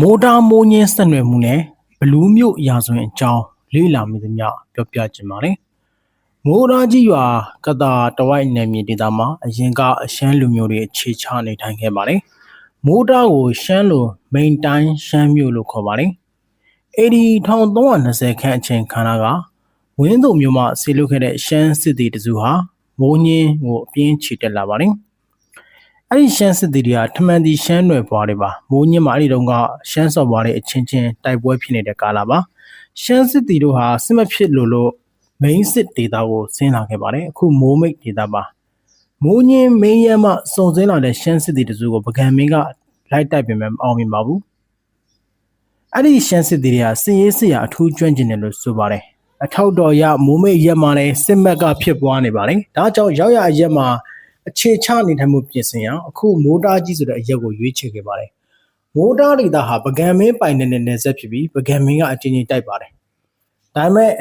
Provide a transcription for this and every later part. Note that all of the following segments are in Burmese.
မိုးတားမိုးညင်းဆက်နွယ်မှုနဲ့ဘလူးမြို့ရာဇဝင်အကြောင်းလေးလာမိသမျှပြောပြခြင်းပါတယ်။မိုးတားကြီးရွာကတာတဝိုက်နယ်မြေဒေသမှာအရင်ကအရှမ်းလူမျိုးတွေအခြေချနေထိုင်ခဲ့ပါတယ်။မိုးတားကိုရှမ်းလိုမိန်တိုင်းရှမ်းမြို့လို့ခေါ်ပါတယ်။အဲဒီ1320ခန့်အချိန်ခါနာကဝင်းသူမျိုးမှဆေးလုခဲ့တဲ့ရှမ်းစစ်သည်တစုဟာမိုးညင်းကိုအပြင်းချီတက်လာပါတယ်။ အဲ့ဒီရှမ်းစစ်သည်တွေကထမန်တီရှမ်းနွယ်ဘွားတွေပါမိုးညင်းမှာအဲ့ဒီတုန်းကရှမ်းစော်ဘွားတွေအချင်းချင်းတိုက်ပွဲဖြစ်နေတဲ့ကာလပါရှမ်းစစ်သည်တို့ဟာစစ်မဖြစ်လို့လို့မိန်းစစ်ဒေတာကိုဆင်းလာခဲ့ပါတယ်အခုမိုးမိတ်ဒေတာပါမိုးညင်းမင်းရဲမှစုံစင်းလာတဲ့ရှမ်းစစ်သည်တစုကိုပကံမင်းကလိုက်တိုက်ပြင်မဲ့မအောင်မြင်ပါဘူးအဲ့ဒီရှမ်းစစ်သည်တွေကစည်ရေးစရာအထူးကျွမ်းကျင်တယ်လို့ဆိုပါတယ်အထောက်တော်ရမိုးမိတ်ရက်မှာလည်းစစ်မက်ကဖြစ်ပွားနေပါတယ်ဒါကြောင့်ရောက်ရအရက်မှာ အခြေချနေထိုင်မှုပြင်ဆင်ရအောင်အခုမိုးတားကြီးဆိုတဲ့အရက်ကိုရွေးချယ်ခဲ့ပါတယ်။မိုးတားဒေသဟာပကံမင်းပိုင်နေတဲ့နယ်ဆက်ဖြစ်ပြီးပကံမင်းကအချင်းချင်းတိုက်ပါတယ်။ဒါပေမဲ့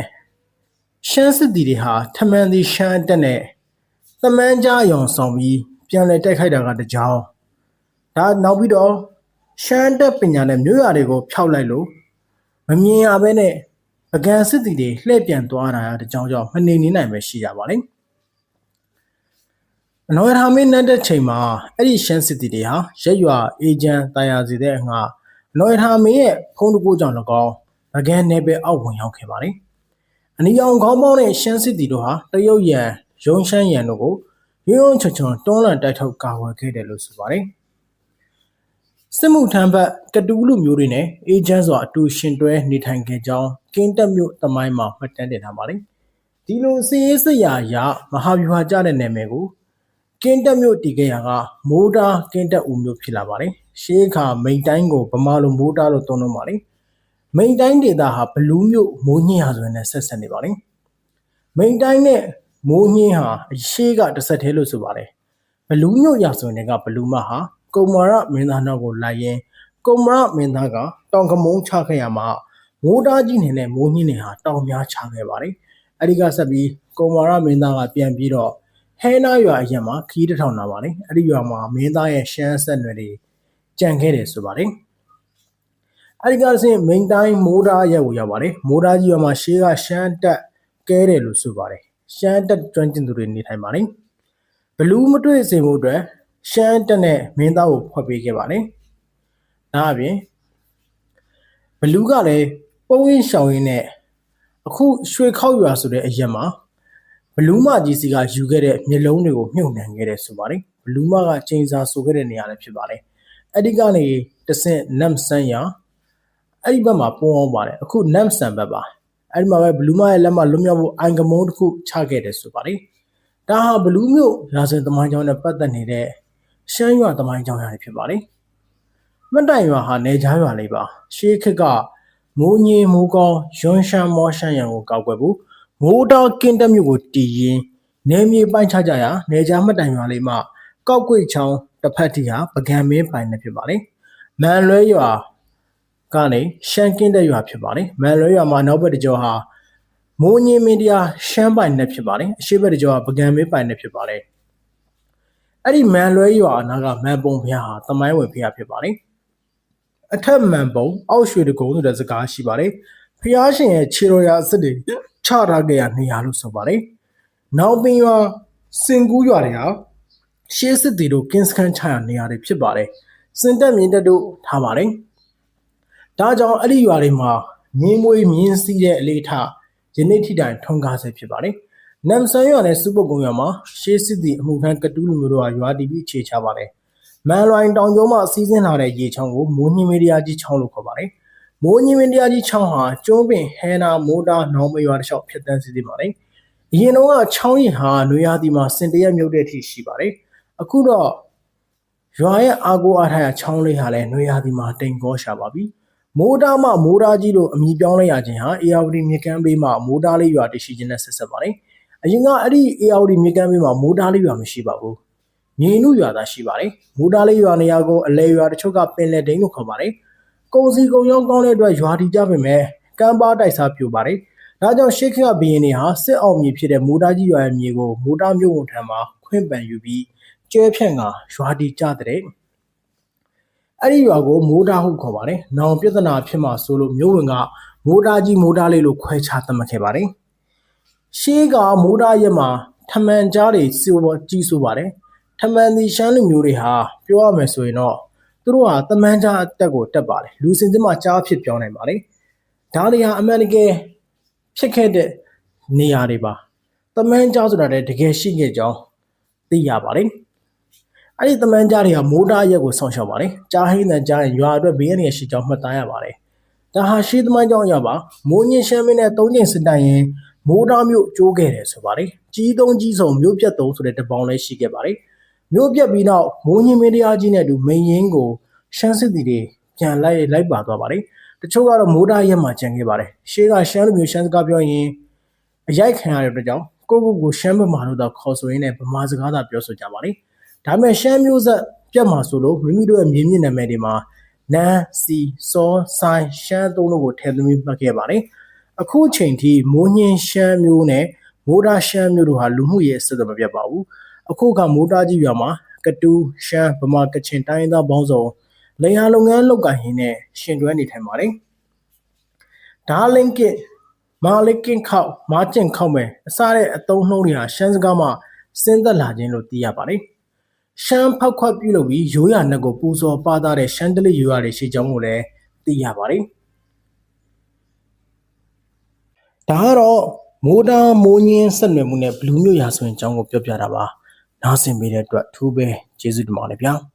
ရှမ်းစစ်တီတွေဟာထမန်တီရှမ်းတက်နဲ့သမန်းကြားရောင်ဆောင်ပြီးပြန်လည်တိုက်ခိုက်တာကတကြောင်ဒါနောက်ပြီးတော့ရှမ်းတက်ပညာနဲ့မြို့ရတွေကိုဖျောက်လိုက်လို့မမြင်ရဘဲနဲ့ပကံစစ်တီတွေလှည့်ပြန်သွားတာတကြောင်ကြောင့်မနေနေနိုင်ပဲရှိကြပါလိမ့်။ အနော်ရထာမင်းနတ်တဲ့ချိန်မှာအဲ့ဒီရှမ်းစစ်တီတွေဟာရက်ရွာအေဂျန်တာယာစီတဲ့ငါအနော်ရထာမင်းရဲ့ဖုံးတကိုးကြောင့်၎င်းဗကန်းနယ်ပယ်အောက်ဝင်ရောက်ခဲ့ပါတယ်။အနီအောင်ခေါင်းပေါင်းတဲ့ရှမ်းစစ်တီတို့ဟာတရုတ်ရန်ရုံးရှမ်းရန်တို့ကိုရုံရုံချွန်ချွန်တွန်းလှန်တိုက်ထုတ်ကာကွယ်ခဲ့တယ်လို့ဆိုပါတယ်။စစ်မှုထမ်းဘက်ကတူးလူမျိုးတွေနဲ့အေဂျန်စွာအတူရှင်တွဲနေထိုင်ခဲ့ကြောင်းကင်းတက်မြို့တမိုင်းမှာမှတ်တမ်းတင်ထားပါတယ်။ဒီလိုစီရေးစရာရမဟာဗျူဟာကျတဲ့နယ်မြေကို ကင်းတက်မြို့တည်ခဲ့ရာကမိုးတားကင်းတက်ဦးမြို့ဖြစ်လာပါတယ်။ရှေးခါမိန်တိုင်းကိုဗမာလိုမိုးတားလို့သုံးလို့ပါတယ်။မိန်တိုင်းဒေသဟာဘလူးမြို့မိုးညင်းရာဆိုတဲ့ဆက်ဆက်နေပါတယ်။မိန်တိုင်းနဲ့မိုးညင်းဟာအရှိကတစ်ဆက်တည်းလို့ဆိုပါတယ်။ဘလူးမြို့ရာဆိုတဲ့ကဘလူးမဟာကုံမာရမင်းသားနောက်ကိုလိုက်ရင်ကုံမာရမင်းသားကတောင်ကမုံချခဲ့ရမှာမိုးတားကြီးနေနဲ့မိုးညင်းနေဟာတောင်များချခဲ့ပါတယ်။အဲဒီကဆက်ပြီးကုံမာရမင်းသားကပြန်ပြီးတော့ ဟဲနာရွာအရက်မှာခီးတစ်ထောင်လာပါတယ်အဲ့ဒီရွာမှာမင်းသားရဲ့ရှမ်းဆက်နွယ်တွေကြံခဲ့တယ်ဆိုပါတယ်အဲ့ဒီကစင်မိန်တိုင်းမိုးသားရက်ကိုရောက်ပါတယ်မိုးသားကြီးရွာမှာရှေးကရှမ်းတက်ကဲတယ်လို့ဆိုပါတယ်ရှမ်းတက်ကျွမ်းကျင်သူတွေနေထိုင်ပါတယ်ဘလူးမတွေ့စေမှုအတွက်ရှမ်းတက်နဲ့မင်းသားကိုဖွက်ပေးခဲ့ပါတယ်ဒါအပြင်ဘလူးကလည်းပုံရင်းရှောင်းရင်းနဲ့အခုရွှေခောက်ရွာဆိုတဲ့အရက်မှာ ဘလူးမကြီးစီကယူခဲ့တဲ့မျက်လုံးတွေကိုမြုပ်နှံခဲ့တယ်ဆိုပါတယ်ဘလူးမကချိန်စာဆိုခဲ့တဲ့နေရာလည်းဖြစ်ပါတယ်အဲ့ဒီကနေတဆင့်နမ်ဆန်ယာအဲ့ဒီဘက်မှာပုံအောင်ပါတယ်အခုနမ်ဆန်ဘက်ပါအဲ့ဒီမှာပဲဘလူးမရဲ့လက်မလွတ်မြောက်ဖို့အိုင်ကမုန်းတစ်ခုချခဲ့တယ်ဆိုပါတယ်ဒါဟာဘလူးမျိုးရာဇဝင်သမိုင်းကြောင်းနဲ့ပတ်သက်နေတဲ့ရှမ်းရွာသမိုင်းကြောင်းရာတွေဖြစ်ပါတယ်မတိုင်ရွာဟာနေကြားရွာလေးပါရှေးခေတ်ကမိုးညင်းမိုးကောင်းရွန်းရှမ်းမောရှမ်းရံကိုကောက်ွယ်ဖို့ မိုးတော်ကင်းတက်မြို့ကိုတည်ရင်နေမြေပိုင်းခြားကြရာနေကြားမှတ်တိုင်ရွာလေးမှာကောက်ကွေ့ချောင်းတစ်ဖက်ထိဟာပကံမင်းပိုင်နေဖြစ်ပါတယ်။မန်လွဲရွာကနေရှမ်းကင်းတဲ့ရွာဖြစ်ပါတယ်။မန်လွဲရွာမှာနောက်ဘက်တစ်ကျော်ဟာမိုးညင်းမင်းတရားရှမ်းပိုင်နေဖြစ်ပါတယ်။အရှိဘက်တစ်ကျော်ကပကံမင်းပိုင်နေဖြစ်ပါတယ်။အဲ့ဒီမန်လွဲရွာအနာကမန်ပုံဖျားဟာတမိုင်းဝင်ဖျားဖြစ်ပါတယ်။အထက်မန်ပုံအောက်ရွှေတကုံဆိုတဲ့စကားရှိပါတယ်။ ဖျားရှင်ရဲ့ခြေတော်ရာအစ်စ်တွေချထားခဲ့ရနေရလို့ဆိုပါတယ်။နောက်ပင်ရွာစင်ကူးရွာတွေဟာရှေးစစ်တီတို့ကင်းစခန်းချရာနေရာတွေဖြစ်ပါတယ်။စင်တက်မြင့်တက်တို့ထားပါတယ်။ဒါကြောင့်အဲ့ဒီရွာတွေမှာမြင်းမွေးမြင်းစည်းတဲ့အလေးထားယနေ့ထိတိုင်ထွန်းကားဆဲဖြစ်ပါတယ်။နမ်ဆန်ရွာနဲ့စူပုတ်ကုန်းရွာမှာရှေးစစ်တီအမှုထမ်းကတူးလူမျိုးတို့ကရွာတည်ပြီးခြေချပါတယ်။မန်လွိုင်တောင်ကျုံးမှာစီးဆင်းလာတဲ့ရေချောင်းကိုမိုးညင်းမေးတရားကြီးချောင်းလို့ခေါ်ပါတယ်။ မိုးညင်းမေးတရားကြီးချောင်းဟာကျွန်းပင်ဟဲနာမိုးတာနောင်မရွာတစ်လျှောက်ဖြတ်တန်းစီးနေပါတယ်။အရင်တော့ကချောင်းရင်ဟာနွေရာသီမှာစင်တရက်မြုပ်တဲ့အထိရှိပါတယ်။အခုတော့ရွာရဲ့အာကိုအားထားရချောင်းလေးဟာလည်းနွေရာသီမှာတိမ်ကောရှာပါပြီ။မိုးတားမှမိုးတားကြီးလို့အမည်ပြောင်းလဲရခြင်းဟာအေယာဝတီမြကမ်းဘေးမှာမိုးတားလေးရွာတရှိခြင်းနဲ့ဆက်ဆက်ပါတယ်။အရင်ကအဲ့ဒီအေယာဝတီမြကမ်းဘေးမှာမိုးတားလေးရွာမရှိပါဘူး။မြေနုရွာသာရှိပါတယ်။မိုးတားလေးရွာနေရာကိုအလဲရွာတချို့ကပင်လယ်ဒိန်းလို့ခေါ်ပါတယ်။ ကုံစီကုံရောင်းကောင်းတဲ့အတွက်ရွာတီကြပေမဲ့ကမ်းပါတိုက်စားပြူပါတယ်။ဒါကြောင့်ရှေးခေတ်ကဘီရင်တွေဟာစစ်အောင်မြေဖြစ်တဲ့မိုးတားကြီးရွာရဲ့မြေကိုမိုးတားမြို့ဝန်ထံမှာခွင့်ပန်ယူပြီးကျဲဖြန့်ကရွာတီကြတဲ့အဲ့ဒီရွာကိုမိုးတာဟုခေါ်ပါတယ်။နောင်ပြဿနာဖြစ်မှာဆိုလို့မြို့ဝင်ကမိုးတာကြီးမိုးတာလေးလို့ခွဲခြားသတ်မှတ်ခဲ့ပါတယ်။ရှေးကမိုးတာရက်မှာထမန်ကြားတွေစီပေါ်ကြီးဆိုပါတယ်။ထမန်ဒီရှမ်းလူမျိုးတွေဟာပြောရမယ်ဆိုရင်တော့ သူတို့ဟာတမန်ကြားအတက်ကိုတက်ပါတယ်။လူစင်စစ်မှကြားဖြစ်ပြောင်းနိုင်ပါတယ်။ဒါတွေဟာအမှန်တကယ်ဖြစ်ခဲ့တဲ့နေရာတွေပါ။တမန်ကြားဆိုတာလည်းတကယ်ရှိခဲ့ကြောင်းသိရပါတယ်။အဲ့ဒီတမန်ကြားတွေကမိုးတားရက်ကိုဆောင်းရှောက်ပါတယ်။ကြားဟင်းတဲ့ကြားရင်ရွာအတွက်ဘေးအနေရှိကြောင်းမှတ်သားရပါတယ်။ဒါဟာရှေးသမိုင်းကြောင်းအရပါမိုးညင်းရှမ်းမင်းနဲ့သုံးချိန်စစ်တိုင်ရင်မိုးတားမြို့ကျိုးခဲ့တယ်ဆိုပါတယ်။ကြီးသုံးကြီးဆုံးမြို့ပြတ်သုံးဆိုတဲ့တပေါင်းလည်းရှိခဲ့ပါတယ်။ မြို့ပြတ်ပြီးနောက်မိုးညင်းမင်းတရားကြီးနဲ့အတူမိန်ရင်ကိုရှမ်းစစ်တီတွေပြန်လိုက်လိုက်ပါသွားပါတယ်။တချို့ကတော့မိုးတားရက်မှာကြံခဲ့ပါတယ်။ရှေးကရှမ်းလူမျိုးရှမ်းစကားပြောရင်အရိုက်ခံရတဲ့အတွက်ကြောင့်ကိုယ့်ကိုယ်ကိုရှမ်းဗမာတို့သာခေါ်ဆိုရင်းနဲ့ဗမာစကားသာပြောဆိုကြပါလေ။ဒါပေမဲ့ရှမ်းမျိုးဆက်ပြတ်မှာဆိုလို့မိမိတို့ရဲ့မြေမြင့်နာမည်တွေမှာနန်းစီစောဆိုင်ရှမ်းသုံးလို့ကိုထည့်သွင်းပြီးမှတ်ခဲ့ပါတယ်။အခုအချိန်ထိမိုးညင်းရှမ်းမျိုးနဲ့မိုးတာရှမ်းမျိုးတို့ဟာလူမှုရေးအစစ်အမပြတ်ပါဘူး။ အခုကမိုးတာကြီးရွာမှာကတူးရှမ်းဗမာကချင်တိုင်းရင်းသားပေါင်းစုံလေယာလုပ်ငန်းလုပ်ကိုင်ရင်းနဲ့ရှင်တွဲနေထိုင်ပါတယ်။ဒါလင်ကစ်မာလစ်ကင်ခောက်မာကျင်ခောက်မယ်အစားတဲ့အတုံးနှုံးတွေဟာရှမ်းစကားမှာစဉ်သက်လာခြင်းလို့သိရပါတယ်။ရှမ်းဖောက်ခွက်ပြုလုပ်ပြီးရိုးရာနက်ကိုပူဇော်ပါသားတဲ့ရှမ်းတလစ်ရိုးရာတွေရှိကြောင်းကိုလည်းသိရပါတယ်။ဒါကတော့မိုးတားမိုးညင်းဆက်နွယ်မှုနဲ့ဘလူးမျိုးရာဆိုရင်အကြောင်းကိုပြောပြတာပါ။ နားဆင်ပေးတဲ့အတွက်အထူးပဲကျေးဇူးတင်ပါတယ်ဗျာ။